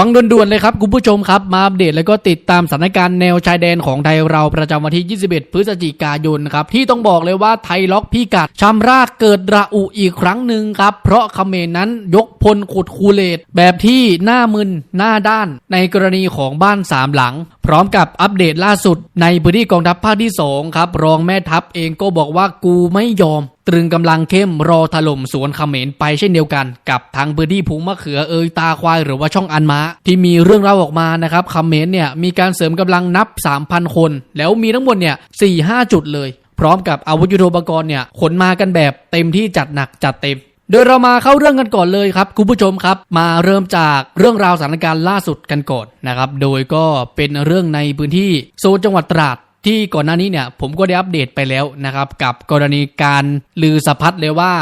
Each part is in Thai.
ฟังด่วนๆเลยครับคุณผู้ชมครับ มาอัปเดตแล้วก็ติดตามสถานการณ์แนวชายแดนของไทยเราประจำวันที่ 21 พฤศจิกายนครับ ที่ต้องบอกเลยว่าไทยล็อกพิกัดชำรากเกิดระอุอีกครั้งหนึ่งครับ เพราะเขมรนั้นยกพลขุดคูเลตแบบที่หน้ามึนหน้าด้าน ในกรณีของบ้านสามหลัง พร้อมกับอัปเดตล่าสุดในพื้นที่กองทัพภาคที่สองครับรองแม่ทัพเองก็บอกว่ากูไม่ยอม ตรึงกำลังเข้มรอถล่มสวนเขมรไปเช่นเดียวกัน กับทางพื้นที่ภูมะเขือเอยตาควายหรือว่าช่องอันม้าที่มีเรื่องเล่าออกมานะครับเขมรเนี่ยมีการเสริมกำลังนับ 3,000 คน แล้วมีทั้งหมดเนี่ย4-5จุดเลย พร้อมกับอาวุธยุทโธปกรณ์เนี่ยขนมากันแบบเต็มที่จัดหนักจัดเต็มโดยเรามาเข้าเรื่องกันก่อนเลยครับคุณผู้ชมครับ มาเริ่มจากเรื่องราวสถานการณ์ล่าสุดกันก่อนนะครับ โดยก็เป็นเรื่องในพื้นที่โซนจังหวัดตราด ที่ก่อนหน้านี้เนี่ยผมก็ได้อัปเดตไปแล้วนะครับกับกรณีการลือสะพัดเลยว่า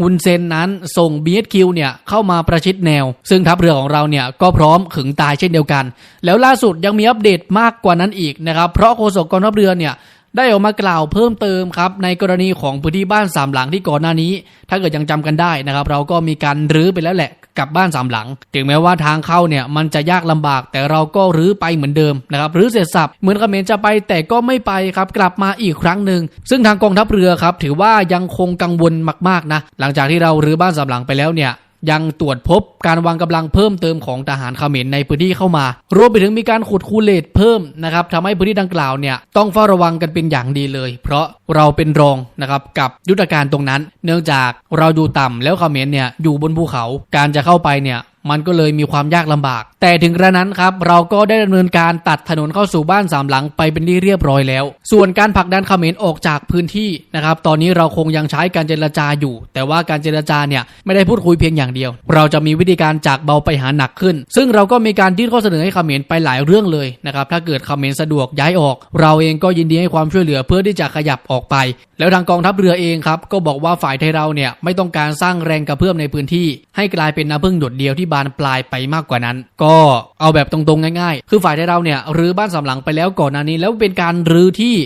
ฮุนเซนนั้นส่ง BSQ เนี่ยเข้ามาประชิดแนว ซึ่งทัพเรือของเราเนี่ยก็พร้อมขึงตายเช่นเดียวกัน แล้วล่าสุดยังมีอัปเดตมากกว่านั้นอีกนะครับ เพราะโฆษกกองทัพเรือเนี่ย ได้ออกมากล่าวเพิ่มเติมครับในกรณีของพื้นที่บ้านสามหลังที่ก่อนหน้านี้ ถ้าเกิดยังจำกันได้นะครับ เราก็มีการรื้อไปแล้วแหละกับบ้านสามหลัง ถึงแม้ว่าทางเข้าเนี่ยมันจะยากลำบาก แต่เราก็รื้อไปเหมือนเดิมนะครับรื้อเสร็จสับเหมือนกเมรจะไปแต่ก็ไม่ไปครับกลับมาอีกครั้งหนึ่งซึ่งทางกองทัพเรือครับถือว่ายังคงกังวลมากๆนะหลังจากที่เรารื้อบ้านสามหลังไปแล้วเนี่ย ยังตรวจพบการวางกำลังเพิ่มเติมของทหารเขมรในพื้นที่เข้ามา รวมไปถึงมีการขุดคูเลตเพิ่มนะครับทำให้พื้นที่ดังกล่าวเนี่ยต้องเฝ้าระวังกันเป็นอย่างดีเลย เพราะเราเป็นรองนะครับกับยุทธการตรงนั้น เนื่องจากเราอยู่ต่ำแล้วเขมรเนี่ยอยู่บนภูเขาการจะเข้าไปเนี่ย มันก็เลยมีความยากลำบาก แต่ถึงกระนั้นครับเราก็ได้ดำเนินการตัดถนนเข้าสู่บ้านสามหลังไปเป็นที่เรียบร้อยแล้ว ส่วนการผลักดันเขมรออกจากพื้นที่นะครับตอนนี้เราคงยังใช้การเจรจาอยู่ แต่ว่าการเจรจาเนี่ยไม่ได้พูดคุยเพียงอย่างเดียว เราจะมีวิธีการจากเบาไปหาหนักขึ้น ซึ่งเราก็มีการยื่นข้อเสนอให้เขมรไปหลายเรื่องเลยนะครับถ้าเกิดเขมรสะดวกย้ายออก เราเองก็ยินดีให้ความช่วยเหลือเพื่อที่จะขยับออกไป แล้วทางกองทัพเรือเองครับก็บอกว่าฝ่ายไทยเราเนี่ยไม่ต้องการสร้างแรงกระเพื่อมในพื้นที่ ให้กลายเป็นน้ำพึ่งหยดเดียวที่บานปลายไปมากกว่านั้น ก็เอาแบบตรงๆง่าย ๆ คือฝ่ายไทยเราเนี่ยรื้อบ้านสำหลังไปแล้วก่อนหน้านี้ แล้วเป็นการรื้อที่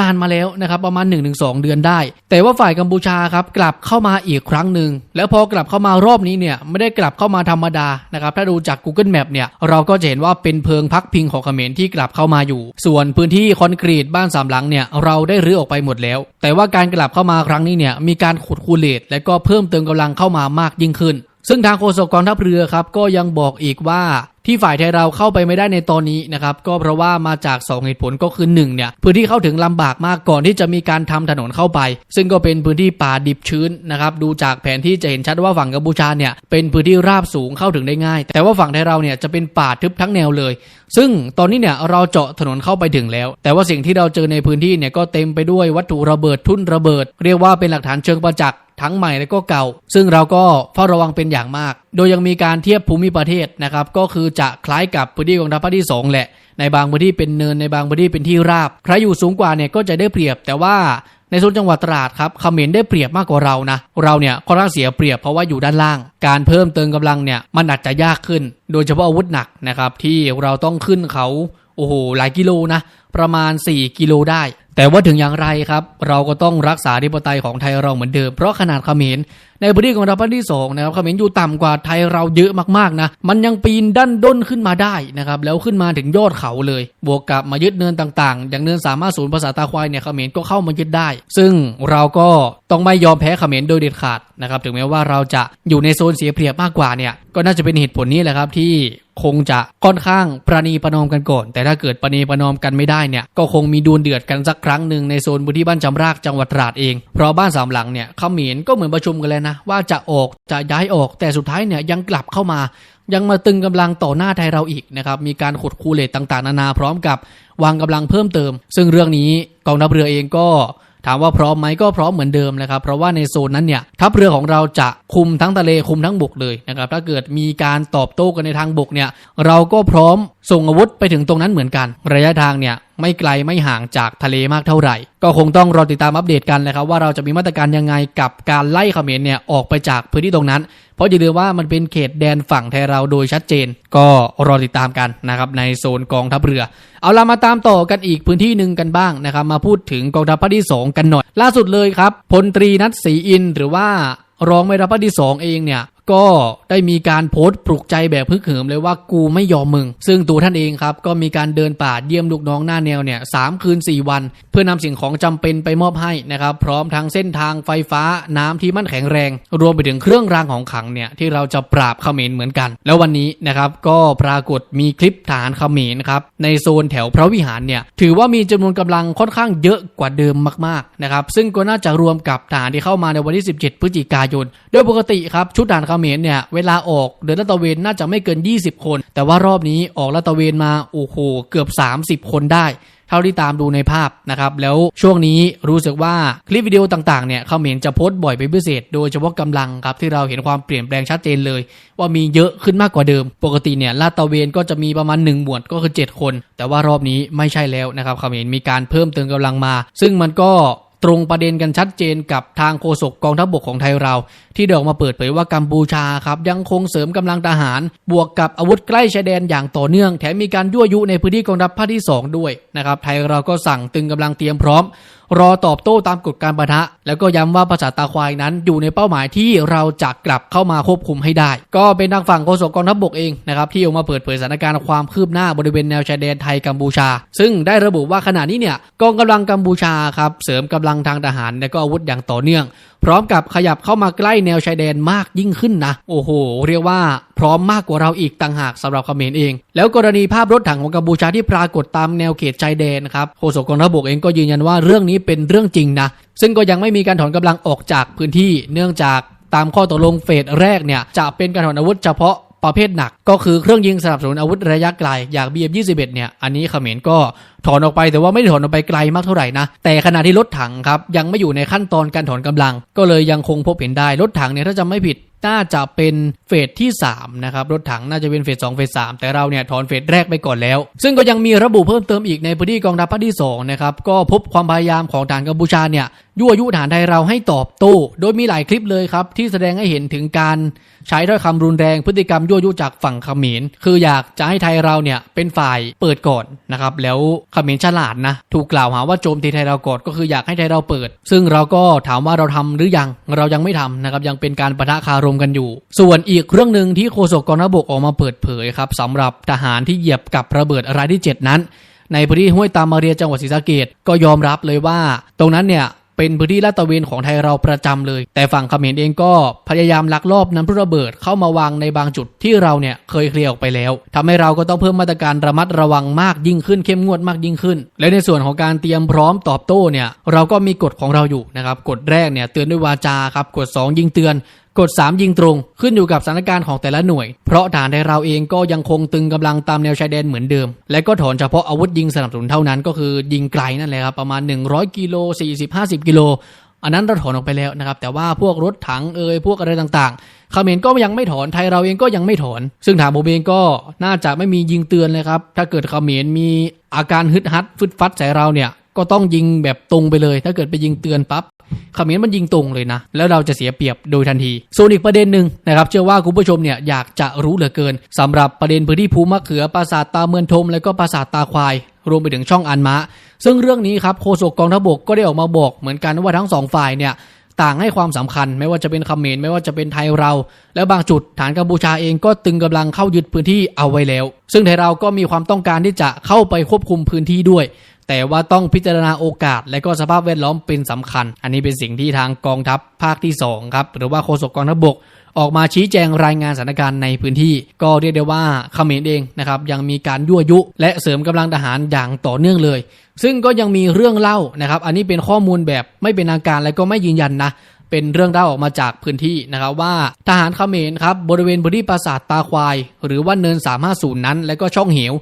นานมาแล้วนะครับประมาณ 1-2 เดือนได้ แต่ว่าฝ่ายกัมพูชาครับกลับเข้ามาอีกครั้งหนึ่งแล้วพอกลับเข้ามารอบนี้เนี่ยไม่ได้กลับเข้ามาธรรมดานะครับถ้าดูจาก Google Map เนี่ยเราก็จะเห็นว่าเป็นเพิงพักพิงของเขมรที่กลับเข้ามาอยู่ ส่วนพื้นที่คอนกรีตบ้านสามหลังเนี่ยเราได้รื้อออกไปหมดแล้ว แต่ว่าการกลับเข้ามาครั้งนี้เนี่ยมีการขุดคูเลตและก็เพิ่มเติมกำลังเข้ามามากยิ่งขึ้น ซึ่งทางโฆษกกองทัพเรือครับก็ยังบอกอีกว่าที่ฝ่ายไทยเราเข้าไปไม่ได้ในตอนนี้นะครับก็เพราะว่ามาจาก 2 เหตุผลก็คือ1เนี่ยพื้นที่เข้าถึงลำบากมากก่อนที่จะมีการทำถนนเข้าไป ซึ่งก็เป็นพื้นที่ป่าดิบชื้นนะครับดูจากแผนที่จะเห็นชัดว่าฝั่งกัมพูชาเนี่ยเป็นพื้นที่ราบสูงเข้าถึงได้ง่าย แต่ว่าฝั่งไทยเราเนี่ยจะเป็นป่าทึบทั้งแนวเลย ซึ่งตอนนี้เนี่ยเราเจาะถนนเข้าไปถึงแล้ว แต่ว่าสิ่งที่เราเจอในพื้นที่เนี่ยก็เต็มไปด้วยวัตถุระเบิดทุ่นระเบิด เรียกว่าเป็นหลักฐานเชิงประจักษ์ ทั้งใหม่และก็เก่า ซึ่งเราก็เฝ้าระวังเป็นอย่างมาก โดยยังมีการเทียบภูมิประเทศนะครับก็คือจะคล้ายกับพื้นที่กองทัพภาคที่ 2 แหละ ในบางพื้นที่เป็นเนินในบางพื้นที่เป็นที่ราบ ใครอยู่สูงกว่าเนี่ยก็จะได้เปรียบ แต่ว่าในโซนจังหวัดตราดครับเขมรได้เปรียบมากกว่าเรานะ เราเนี่ยค่อนข้างเสียเปรียบเพราะว่าอยู่ด้านล่าง การเพิ่มเติมกำลังเนี่ยมันอาจจะยากขึ้น โดยเฉพาะอาวุธหนักนะครับที่เราต้องขึ้นเขาโอ้โหหลายกิโลนะประมาณ 4 กิโลได้ แต่ว่าถึงอย่างไรครับ เราก็ต้องรักษาธิปไตยของไทยเราเหมือนเดิม เพราะขนาดเขมรในพื้นที่ของเราภาคที่สองนะครับเขมรอยู่ต่ำกว่าไทยเราเยอะมากๆนะมันยังปีนดันด้นขึ้นมาได้นะครับแล้วขึ้นมาถึงยอดเขาเลย บวกกับมายึดเนินต่างๆ อย่างเนินสามารถศูนย์ภาษาตาควายเนี่ยเขมรก็เข้ามายึดได้ ซึ่งเราก็ต้องไม่ยอมแพ้เขมรโดยเด็ดขาดนะครับถึงแม้ว่าเราจะอยู่ในโซนเสียเปรียบมากกว่าเนี่ยก็น่าจะเป็นเหตุผลนี้แหละครับที่คงจะค่อนข้างประนีประนอมกันก่อน แต่ถ้าเกิดประนีประนอมกันไม่ได้เนี่ยก็คงมีดวลเดือดกันสักครั้งหนึ่งในโซนพื้นที่บ้านจำรากจังหวัดตราดเองเพราะบ้านสามหลังเนี่ยเขมรก็เหมือนประชุมกันแล้วนะ ว่าจะออกจะย้ายออก แต่สุดท้ายเนี่ยยังกลับเข้ามา ยังมาตึงกำลังต่อหน้าไทยเราอีกนะครับ มีการขุดคูเลตต่างๆ นานาพร้อมกับวางกำลังเพิ่มเติม ซึ่งเรื่องนี้กองทัพเรือเองก็ ถามว่าพร้อมไหมก็พร้อมเหมือนเดิมนะครับ เพราะว่าในโซนนั้นเนี่ยทัพเรือของเราจะคุมทั้งทะเลคุมทั้งบกเลยนะครับถ้าเกิดมีการตอบโต้กันในทางบกเนี่ยเราก็พร้อมส่งอาวุธไปถึงตรงนั้นเหมือนกัน ระยะทางเนี่ยไม่ไกลไม่ห่างจากทะเลมากเท่าไหร่ ก็คงต้องรอติดตามอัปเดตกันนะครับว่าเราจะมีมาตรการยังไงกับการไล่เขมรเนี่ยออกไปจากพื้นที่ตรงนั้น เพราะอย่าลืมว่ามันเป็นเขตแดนฝั่งไทยเราโดยชัดเจน ก็รอติดตามกันนะครับในโซนกองทัพเรือ เอาละมาตามต่อกันอีกพื้นที่หนึ่งกันบ้างนะครับมาพูดถึงกองทัพภาคที่ 2 กันหน่อย ล่าสุดเลยครับพลตรีนัทศรีอินหรือว่ารองแม่ทัพภาคที่ 2 เองเนี่ย ก็ได้มีการโพสต์ปลุกใจแบบพึกเหิมเลยว่ากูไม่ยอมมึง ซึ่งตัวท่านเองครับ ก็มีการเดินป่าเยี่ยมลูกน้องหน้าแนวเนี่ยสามคืน 4 วัน เพื่อนำสิ่งของจำเป็นไปมอบให้นะครับ พร้อมทั้งเส้นทางไฟฟ้าน้ำที่มั่นแข็งแรง รวมไปถึงเครื่องรางของขลังเนี่ยที่เราจะปราบเขมรเหมือนกัน แล้ววันนี้นะครับก็ปรากฏมีคลิปทหารเขมรครับในโซนแถวพระวิหารเนี่ยถือว่ามีจำนวนกำลังค่อนข้างเยอะกว่าเดิมมากๆนะครับซึ่งก็น่าจะรวมกับทหารที่เข้ามาในวันที่ 17 พฤศจิกายน โดยปกติครับชุดทหารเขมรเนี่ยเวลาออกเดินลาดตระเวนน่าจะไม่เกิน 20 คน แต่ว่ารอบนี้ออกลาดตระเวนมาโอ้โหเกือบ 30 คนได้ เท่าที่ตามดูในภาพนะครับ แล้วช่วงนี้รู้สึกว่าคลิปวิดีโอต่างๆเนี่ยเขมรจะโพสต์บ่อยเป็นพิเศษ โดยเฉพาะกำลังครับที่เราเห็นความเปลี่ยนแปลงชัดเจนเลย ว่ามีเยอะขึ้นมากกว่าเดิม ปกติเนี่ยลาดตระเวนก็จะมีประมาณ 1 หมวดก็คือ 7 คน แต่ว่ารอบนี้ไม่ใช่แล้วนะครับเขมรมีการเพิ่มเติมกำลังมา ซึ่งมันก็ ตรงประเด็นกันชัดเจนกับทางโฆษกกองทัพบกของไทยเรา ที่เดออกมาเปิดเผยว่ากัมพูชาครับยังคงเสริมกำลังทหาร บวกกับอาวุธใกล้ชายแดนอย่างต่อเนื่อง แถมมีการยั่วยุในพื้นที่กองทัพภาคที่ 2 ด้วยนะครับไทยเราก็สั่งตึงกำลังเตรียมพร้อม รอตอบโต้ตามกฎการประทะ แล้วก็ย้ำว่าภาษาตาควายนั้นอยู่ในเป้าหมายที่เราจะกลับเข้ามาควบคุมให้ได้ ก็เป็นทางฝั่งโฆษกกองทัพบกเองนะครับที่ออกมาเปิดเผยสถานการณ์ความคืบหน้าบริเวณแนวชายแดนไทยกัมพูชา ซึ่งได้ระบุว่าขณะนี้เนี่ยกองกำลังกัมพูชาครับเสริมกำลังทางทหารและก็อาวุธอย่างต่อเนื่อง พร้อมกับขยับเข้ามาใกล้แนวชายแดนมากยิ่งขึ้นนะ โอ้โห เรียกว่าพร้อมมากกว่าเราอีกต่างหากสำหรับเขมรเอง แล้วกรณีภาพรถถังของกัมพูชาที่ปรากฏตามแนวเขตชายแดนครับโฆษกกองทัพบกเองก็ยืนยันว่าเรื่องนี้เป็นเรื่องจริงนะ ซึ่งก็ยังไม่มีการถอนกำลังออกจากพื้นที่เนื่องจากตามข้อตกลงเฟสแรกเนี่ยจะเป็นการถอนอาวุธเฉพาะ ประเภทหนัก ก็คือเครื่องยิงสนับสนุนอาวุธระยะไกลอย่าง BM21 เนี่ยอันนี้เขมรก็ถอนออกไปแต่ว่าไม่ได้ถอนออกไปไกลมากเท่าไหร่นะ แต่ขณะที่รถถังครับยังไม่อยู่ในขั้นตอนการถอนกำลัง ก็เลยยังคงพบเห็นได้รถถังเนี่ยถ้าจำไม่ผิดน่าจะเป็นเฟสที่3นะครับรถถังน่าจะเป็นเฟส2เฟส3แต่เราเนี่ยถอนเฟสแรกไปก่อนแล้ว ซึ่งก็ยังมีระบุเพิ่มเติมอีกในพื้นที่กองทัพภาคที่2นะครับก็พบความพยายามของทหารกัมพูชาเนี่ย ยั่วยุฐานไทยเราให้ตอบโต้โดยมีหลายคลิปเลยครับ ที่แสดงให้เห็นถึงการใช้ถ้อยคำรุนแรงพฤติกรรมยั่วยุจากฝั่งเขมร คืออยากจะให้ไทยเราเนี่ยเป็นฝ่ายเปิดก่อนนะครับ แล้วเขมรฉลาดนะ ถูกกล่าวหาว่าโจมตีไทยเราก่อนก็คืออยากให้ไทยเราเปิด ซึ่งเราก็ถามว่าเราทำหรือยังเรายังไม่ทำนะครับยังเป็นการปะทะคารมกันอยู่ ส่วนอีกเรื่องหนึ่งที่โฆษกกองทัพบกออกมาเปิดเผยครับสำหรับทหารที่เหยียบกับระเบิดรายที่ 7 นั้นในพื้นที่ห้วยตามมาเรียจังหวัดศรีสะเกดก็ยอมรับเลยว่า ตรงนั้นเนี่ย เป็นพื้นที่ลาดตระเวนของไทยเราประจำเลย แต่ฝั่งเขมรเองก็พยายามลักลอบนำพลุระเบิดเข้ามาวางในบางจุดที่เราเนี่ยเคยเคลียร์ออกไปแล้วทำให้เราก็ต้องเพิ่มมาตรการระมัดระวังมากยิ่งขึ้นเข้มงวดมากยิ่งขึ้น และในส่วนของการเตรียมพร้อมตอบโต้เนี่ยเราก็มีกฎของเราอยู่นะครับกฎแรกเนี่ยเตือนด้วยวาจาครับกฎสองยิงเตือน กด 3 ยิงตรง ขึ้นอยู่กับสถานการณ์ของแต่ละหน่วย เพราะฐานในเราเองก็ยังคงตึงกำลังตามแนวชายแดนเหมือนเดิม และก็ถอนเฉพาะอาวุธยิงสนับสนุนเท่านั้นก็คือยิงไกลนั่นแหละครับประมาณ 100 กิโล 40-50 กิโลอันนั้นเราถอนออกไปแล้วนะครับ แต่ว่าพวกรถถังเอ่ยพวกอะไรต่างๆเขมรก็ยังไม่ถอนไทยเราเองก็ยังไม่ถอน ซึ่งถามผมเองก็น่าจะไม่มียิงเตือนเลยครับ ถ้าเกิดเขมรมีอาการฮึดฮัดฟึดฟัดใส่เราเนี่ยก็ต้องยิงแบบตรงไปเลย ถ้าเกิดไปยิงเตือนปั๊บ เขมรมันยิงตรงเลยนะ แล้วเราจะเสียเปรียบโดยทันที ส่วนอีกประเด็นหนึ่งนะครับ เชื่อว่าคุณผู้ชมเนี่ยอยากจะรู้เหลือเกินสำหรับประเด็นพื้นที่ภูมะเขือปราสาทตาเมือนทม แล้วก็ปราสาทตาควายรวมไปถึงช่องอันมะ ซึ่งเรื่องนี้ครับโฆษกกองทัพบกก็ได้ออกมาบอกเหมือนกันว่าทั้งสองฝ่ายเนี่ยต่างให้ความสำคัญไม่ว่าจะเป็นเขมรไม่ว่าจะเป็นไทยเรา แล้วบางจุดฐานกัมพูชาเองก็ตึงกำลังเข้ายึดพื้นที่เอาไว้แล้ว ซึ่งไทยเราก็มีความต้องการที่จะเข้าไปควบคุมพื้นที่ด้วย แต่ว่าต้องพิจารณาโอกาส และก็สภาพแวดล้อมเป็นสำคัญ อันนี้เป็นสิ่งที่ทางกองทัพภาคที่2ครับหรือว่าโฆษกกองทัพบกออกมาชี้แจงรายงานสถานการณ์ในพื้นที่ ก็เรียกได้ว่าเขมรเองนะครับยังมีการยั่วยุ และเสริมกำลังทหารอย่างต่อเนื่องเลย ซึ่งก็ยังมีเรื่องเล่านะครับ อันนี้เป็นข้อมูลแบบไม่เป็นทางการและก็ไม่ยืนยันนะเป็นเรื่องเล่าออกมาจากพื้นที่นะครับว่าทหารเขมรครับบริเวณพื้นที่ปราสาทตาควาย หรือว่าเนิน 350 นั้น และก็ช่องเหว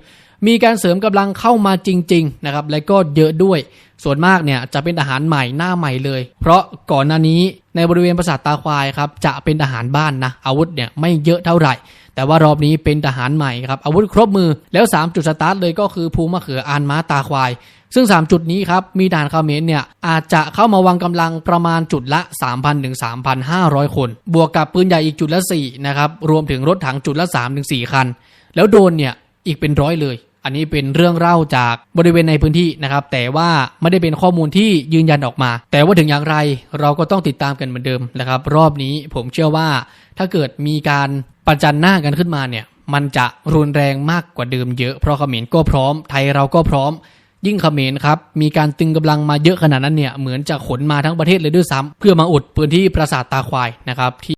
มีการเสริมกำลังเข้ามาจริงๆนะครับและก็เยอะด้วย ส่วนมากเนี่ยจะเป็นทหารใหม่หน้าใหม่เลย เพราะก่อนหน้านี้ในบริเวณปราสาทตาควายครับจะเป็นทหารบ้านนะอาวุธเนี่ยไม่เยอะเท่าไหร่ แต่ว่ารอบนี้เป็นทหารใหม่ครับอาวุธครบมือแล้ว 3 จุดสตาร์ทเลยก็คือภูมะเขืออานม้าตาควาย ซึ่ง 3 จุดนี้ครับมีทหารเขมรเนี่ยอาจจะเข้ามาวางกำลังประมาณจุดละ 3,000ถึง3,500 คน บวกกับปืนใหญ่อีกจุดละ4นะครับรวมถึงรถถังจุดละ3ถึง4คัน แล้วโดนเนี่ยอีกเป็นร้อยเลย อันนี้เป็นเรื่องเล่าจากบริเวณในพื้นที่นะครับ แต่ว่าไม่ได้เป็นข้อมูลที่ยืนยันออกมา แต่ว่าถึงอย่างไรเราก็ต้องติดตามกันเหมือนเดิมนะครับ รอบนี้ผมเชื่อว่า ถ้าเกิดมีการประจันหน้ากันขึ้นมาเนี่ย มันจะรุนแรงมากกว่าเดิมเยอะเพราะเขมรก็พร้อม ไทยเราก็พร้อม ยิ่งเขมรครับมีการตึงกำลังมาเยอะขนาดนั้นเนี่ยเหมือนจะขนมาทั้งประเทศเลยด้วยซ้ำเพื่อมาอุดพื้นที่ปราสาทตาควายนะครับที่